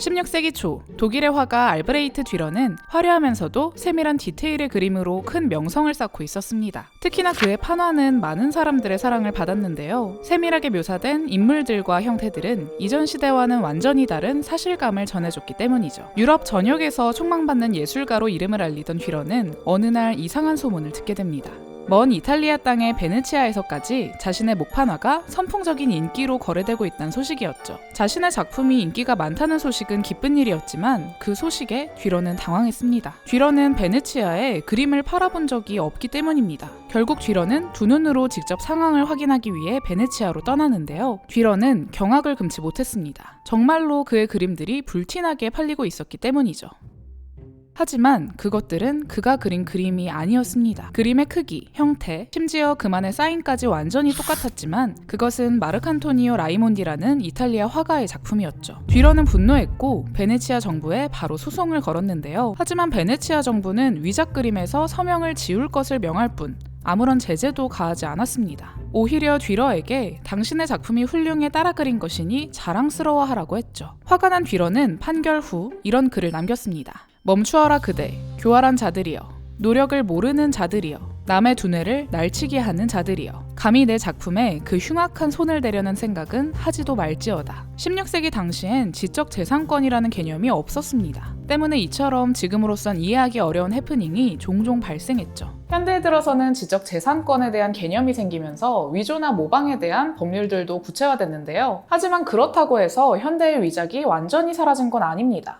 16세기 초 독일의 화가 알브레이트 듀러는 화려하면서도 세밀한 디테일의 그림으로 큰 명성을 쌓고 있었습니다. 특히나 그의 판화는 많은 사람들의 사랑을 받았는데요. 세밀하게 묘사된 인물들과 형태들은 이전 시대와는 완전히 다른 사실감을 전해줬기 때문이죠. 유럽 전역에서 촉망받는 예술가로 이름을 알리던 듀러는 어느 날 이상한 소문을 듣게 됩니다. 먼 이탈리아 땅의 베네치아에서까지 자신의 목판화가 선풍적인 인기로 거래되고 있다는 소식이었죠. 자신의 작품이 인기가 많다는 소식은 기쁜 일이었지만 그 소식에 듀러는 당황했습니다. 듀러는 베네치아에 그림을 팔아본 적이 없기 때문입니다. 결국 듀러는 두 눈으로 직접 상황을 확인하기 위해 베네치아로 떠나는데요. 듀러는 경악을 금치 못했습니다. 정말로 그의 그림들이 불티나게 팔리고 있었기 때문이죠. 하지만 그것들은 그가 그린 그림이 아니었습니다. 그림의 크기, 형태, 심지어 그만의 사인까지 완전히 똑같았지만 그것은 마르칸토니오 라이몬디라는 이탈리아 화가의 작품이었죠. 뒤러는 분노했고 베네치아 정부에 바로 소송을 걸었는데요. 하지만 베네치아 정부는 위작 그림에서 서명을 지울 것을 명할 뿐 아무런 제재도 가하지 않았습니다. 오히려 뒤러에게 당신의 작품이 훌륭해 따라 그린 것이니 자랑스러워하라고 했죠. 화가 난 뒤러는 판결 후 이런 글을 남겼습니다. 멈추어라 그대, 교활한 자들이여, 노력을 모르는 자들이여, 남의 두뇌를 날치게 하는 자들이여. 감히 내 작품에 그 흉악한 손을 대려는 생각은 하지도 말지어다. 16세기 당시엔 지적 재산권이라는 개념이 없었습니다. 때문에 이처럼 지금으로선 이해하기 어려운 해프닝이 종종 발생했죠. 현대에 들어서는 지적 재산권에 대한 개념이 생기면서 위조나 모방에 대한 법률들도 구체화됐는데요. 하지만 그렇다고 해서 현대의 위작이 완전히 사라진 건 아닙니다.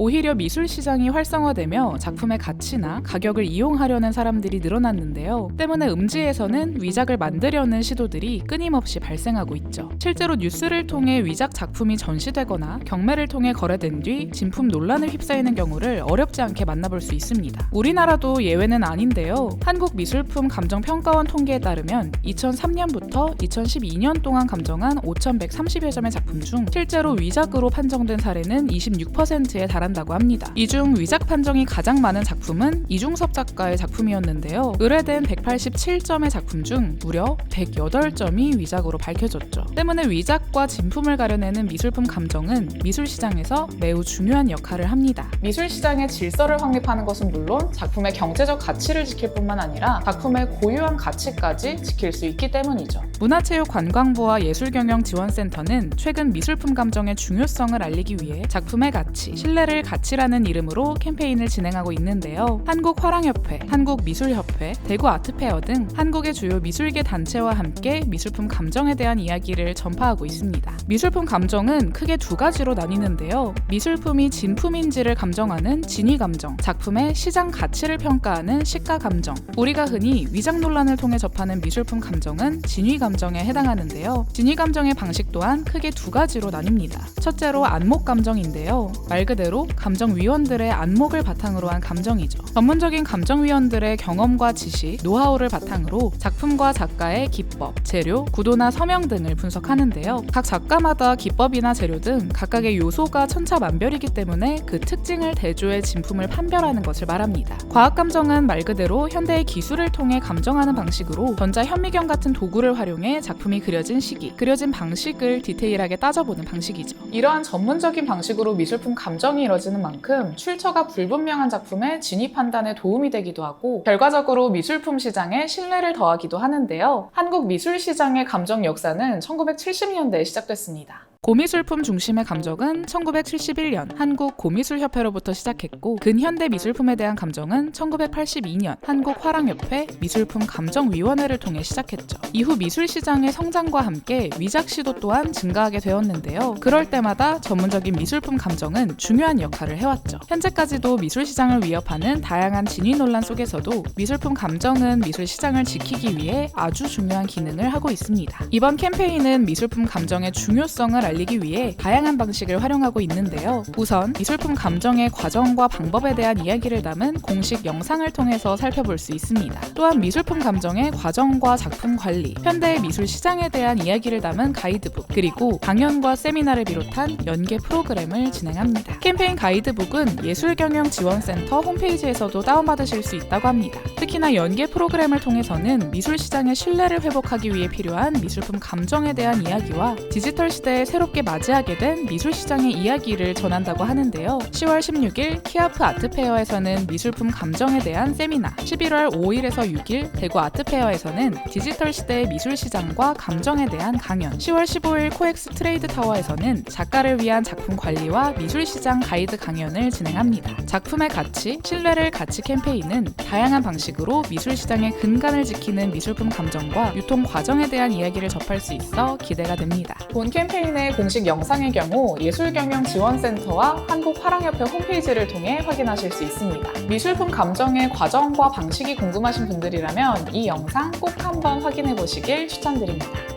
오히려 미술 시장이 활성화되며 작품의 가치나 가격을 이용하려는 사람들이 늘어났는데요. 때문에 음지에서는 위작을 만들려는 시도들이 끊임없이 발생하고 있죠. 실제로 뉴스를 통해 위작 작품이 전시되거나 경매를 통해 거래된 뒤 진품 논란을 휩싸이는 경우를 어렵지 않게 만나볼 수 있습니다. 우리나라도 예외는 아닌데요. 한국 미술품 감정평가원 통계에 따르면 2003년부터 2012년 동안 감정한 5,130여 점의 작품 중 실제로 위작으로 판정된 사례는 26%에 달 한다고 합니다. 이중 위작 판정이 가장 많은 작품은 이중섭 작가의 작품이었는데요. 의뢰된 187점의 작품 중 무려 108점이 위작으로 밝혀졌죠. 때문에 위작과 진품을 가려내는 미술품 감정은 미술 시장에서 매우 중요한 역할을 합니다. 미술 시장의 질서를 확립하는 것은 물론 작품의 경제적 가치를 지킬 뿐만 아니라 작품의 고유한 가치까지 지킬 수 있기 때문이죠. 문화체육관광부와 예술경영지원센터는 최근 미술품 감정의 중요성을 알리기 위해 작품의 가치, 신뢰를 가치라는 이름으로 캠페인을 진행하고 있는데요. 한국화랑협회, 한국미술협회, 대구아트 페어 등 한국의 주요 미술계 단체와 함께 미술품 감정에 대한 이야기를 전파하고 있습니다. 미술품 감정은 크게 두 가지로 나뉘는데요. 미술품이 진품인지를 감정하는 진위 감정, 작품의 시장 가치를 평가하는 시가 감정. 우리가 흔히 위작 논란을 통해 접하는 미술품 감정은 진위 감정에 해당하는데요. 진위 감정의 방식 또한 크게 두 가지로 나뉩니다. 첫째로 안목 감정인데요. 말 그대로 감정위원들의 안목을 바탕으로 한 감정이죠. 전문적인 감정위원들의 경험과 지식, 노하우 를 바탕으로 작품과 작가의 기법, 재료, 구도나 서명 등을 분석하는데요. 각 작가마다 기법이나 재료 등 각각의 요소가 천차만별이기 때문에 그 특징을 대조해 진품을 판별하는 것을 말합니다. 과학 감정은 말 그대로 현대의 기술을 통해 감정하는 방식으로 전자 현미경 같은 도구를 활용해 작품이 그려진 시기, 그려진 방식을 디테일하게 따져보는 방식이죠. 이러한 전문적인 방식으로 미술품 감정이 이뤄지는 만큼 출처가 불분명한 작품의 진위 판단에 도움이 되기도 하고 결과적으로 미술품 시 장에 신뢰를 더하기도 하는데요. 한국 미술 시장의 감정 역사는 1970년대에 시작됐습니다. 고미술품 중심의 감정은 1971년 한국 고미술협회로부터 시작했고 근현대 미술품에 대한 감정은 1982년 한국 화랑협회 미술품 감정위원회를 통해 시작했죠. 이후 미술 시장의 성장과 함께 위작 시도 또한 증가하게 되었는데요. 그럴 때마다 전문적인 미술품 감정은 중요한 역할을 해왔죠. 현재까지도 미술 시장을 위협하는 다양한 진위 논란 속에서도 미술품 감정은 미술 시장을 지키기 위해 아주 중요한 기능을 하고 있습니다. 이번 캠페인은 미술품 감정의 중요성을 알리기 위해 다양한 방식을 활용하고 있는데요. 우선 미술품 감정의 과정과 방법에 대한 이야기를 담은 공식 영상을 통해서 살펴볼 수 있습니다. 또한 미술품 감정의 과정과 작품 관리, 현대의 미술 시장에 대한 이야기를 담은 가이드북, 그리고 강연과 세미나를 비롯한 연계 프로그램을 진행합니다. 캠페인 가이드북은 예술경영지원센터 홈페이지에서도 다운받으실 수 있다고 합니다. 특히나 연계 프로그램을 통해서는 미술 시장의 신뢰를 회복하기 위해 필요한 미술품 감정에 대한 이야기와 디지털 시대의 새 새롭게 맞이하게 된 미술 시장의 이야기를 전한다고 하는데요. 10월 16일 키아프 아트페어에서는 미술품 감정에 대한 세미나, 11월 5일에서 6일 대구 아트페어에서는 디지털 시대의 미술 시장과 감정에 대한 강연, 10월 15일 코엑스 트레이드 타워에서는 작가를 위한 작품 관리와 미술 시장 가이드 강연을 진행합니다. 작품의 가치, 신뢰를 가치 캠페인은 다양한 방식으로 미술 시장의 근간을 지키는 미술품 감정과 유통 과정에 대한 이야기를 접할 수 있어 기대가 됩니다. 본 캠페인의 공식 영상의 경우 예술경영지원센터와 한국화랑협회 홈페이지를 통해 확인하실 수 있습니다. 미술품 감정의 과정과 방식이 궁금하신 분들이라면 이 영상 꼭 한번 확인해 보시길 추천드립니다.